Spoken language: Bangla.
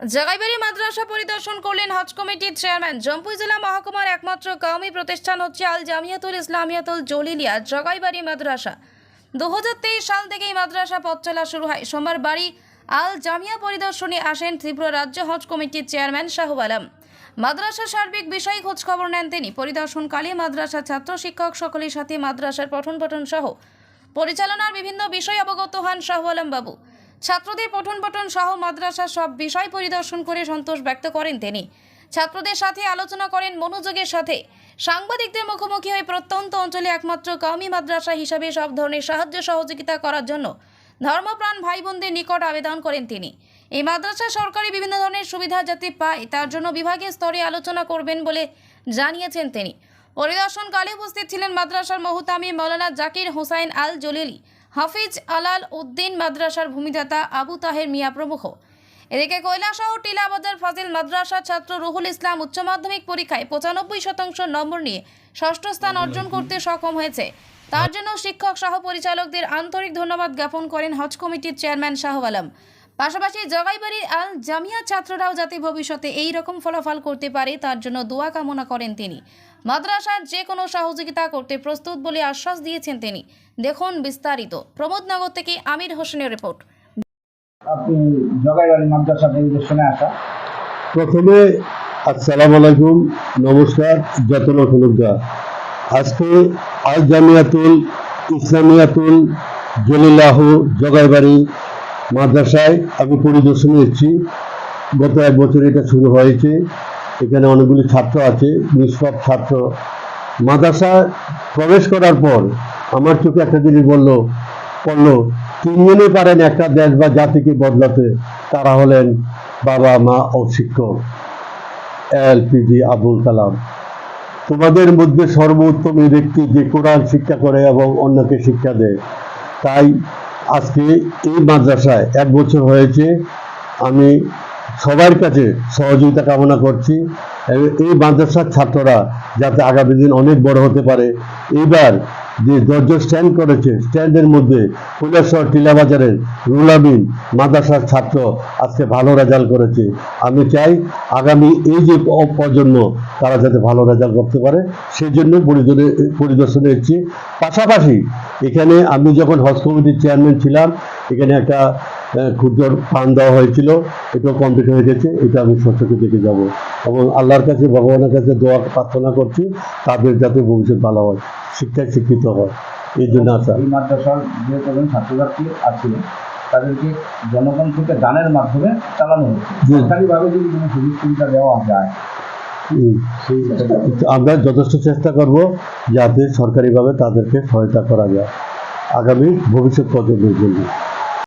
জাগাইবাড়ি মাদ্রাসা পরিদর্শন করলেন হজ কমিটির চেয়ারম্যান। জম্পুই জেলা মহকুমার একমাত্র কওমি প্রতিষ্ঠান হচ্ছে আল জামিয়াতুল ইসলামিয়াতুল জলিলিয়া, জগাইবাড়ি মাদ্রাসা। দুহাজার তেইশ সাল থেকেই মাদ্রাসা পথ চলা শুরু হয়। সোমবার বাড়ি আল জামিয়া পরিদর্শনে আসেন ত্রিপুরা রাজ্য হজ কমিটির চেয়ারম্যান শাহু আলম। মাদ্রাসার সার্বিক বিষয় খোঁজ খবর নেন তিনি। পরিদর্শনকালে মাদ্রাসার ছাত্র শিক্ষক সকলের সাথে মাদ্রাসার পঠন পঠন সহ পরিচালনার বিভিন্ন বিষয় অবগত হন শাহু আলম বাবু। ছাত্রদের পঠন পঠন সহ মাদ্রাসার সব বিষয় পরিদর্শন করে সন্তোষ ব্যক্ত করেন তিনি। ছাত্রদের সাথে আলোচনা করেন মনোযোগের সাথে। সাংবাদিকদের মুখোমুখি হয়ে প্রত্যন্ত অঞ্চলে একমাত্র কওমি মাদ্রাসা হিসাবে সব ধরনের সাহায্য সহযোগিতা করার জন্য ধর্মপ্রাণ ভাই বোনদের নিকট আবেদন করেন তিনি। এই মাদ্রাসা সরকারি বিভিন্ন ধরনের সুবিধা যাতে পায়, তার জন্য বিভাগীয় স্তরে আলোচনা করবেন বলে জানিয়েছেন তিনি। পরিদর্শনকালে উপস্থিত ছিলেন মাদ্রাসার মহুতামি মৌলানা জাকির হোসাইন আল জলিলি হাফিজ আলাল উদ্দিন মাদ্রাসার ভূমিদাতা আবু তাহের মিয়া প্রমুখ। এদিকে কৈলাসহ টিলাবাজার ফাজিল মাদ্রাসার ছাত্র রুহুল ইসলাম উচ্চ মাধ্যমিক পরীক্ষায় পঁচানব্বই শতাংশ নম্বর নিয়ে ষষ্ঠ স্থান অর্জন করতে সক্ষম হয়েছে। তার জন্য শিক্ষক সহ পরিচালকদের আন্তরিক ধন্যবাদ জ্ঞাপন করেন হজ কমিটির চেয়ারম্যান শাহ আলম। পাশাপাশি জগাইবাড়ির আল জামিয়া ছাত্ররাও যাতে ভবিষ্যতে এই রকম ফলাফল করতে পারে তার জন্য দোয়া কামনা করেন তিনি। মাদ্রাসার যে কোনো সহযোগিতা করতে প্রস্তুত বলে আশ্বাস দিয়েছেন তিনি। দেখুন বিস্তারিত। প্রমোদনগর থেকে আমির হোসেনের রিপোর্ট। আপনি জগাইবাড়ি মাদ্রাসা পরিদর্শনে আসা। প্রথমে আসসালামু আলাইকুম নমস্কার যতন হলুদা আজকে আল জামিয়াতুল ইসলামিয়াতুল জলিল্লাহ জগাইবাড়ি মাদ্রাসায় আমি পরিদর্শনে এসেছি গত এক বছর এটা শুরু হয়েছে। এখানে অনেকগুলি ছাত্র আছে, নিষ্পাপ ছাত্র। মাদ্রাসা প্রবেশ করার পর আমার চোখে একটা জিনিস বলল পড়ল তিনজনে পারেন একটা দেশ বা জাতিকে বদলাতে। তারা হলেন বাবা, মা ও শিক্ষক। এলপিজি আবুল কালাম। তোমাদের মধ্যে সর্বোত্তম ব্যক্তি যে কোরআন শিক্ষা করে এবং অন্যকে শিক্ষা দেয়। তাই আজকে এই মাদ্রাসায় এক বছর হয়েছে, আমি সবার কাছে সহযোগিতা কামনা করছি এই মাদ্রাসার ছাত্ররা যাতে আগামী দিন অনেক বড় হতে পারে। এইবার যে দরজা স্ট্যান্ড করেছে স্ট্যান্ডের মধ্যে কৈলাসর টিলাবাজারের রুলাবিন, মাদ্রাসার ছাত্র আজকে ভালো রেজাল্ট করেছে। আমি চাই আগামী এই যে প্রজন্ম, তারা যাতে ভালো রেজাল্ট করতে পারে সেই জন্য পরিদর্শনে এসেছি। পাশাপাশি এখানে আমি যখন হজ কমিটির চেয়ারম্যান ছিলাম, এখানে একটা ক্ষুদ্র ফান্ড দেওয়া হয়েছিল এটাও কমপ্লিট হয়ে গেছে এটা আমি সত্যকে দেখে যাব। এবং আল্লাহর কাছে ভগবানের কাছে দোয়া প্রার্থনা করছি তাদের যাতে ভবিষ্যৎ ভালো হয় শিক্ষায় শিক্ষিত হয়। এই জন্য আশা। এই মাদ্রাসার যে কজন ছাত্রছাত্রী আছে তাদেরকে জনগণ থেকে দানের মাধ্যমে চালানো হচ্ছে। সরকারিভাবে যদি কোনো সুযোগ সুবিধা দেওয়া যায় আমরা যথেষ্ট চেষ্টা করব যাতে সরকারিভাবে তাদেরকে সহায়তা করা যায় আগামী ভবিষ্যৎ প্রজন্মের জন্য।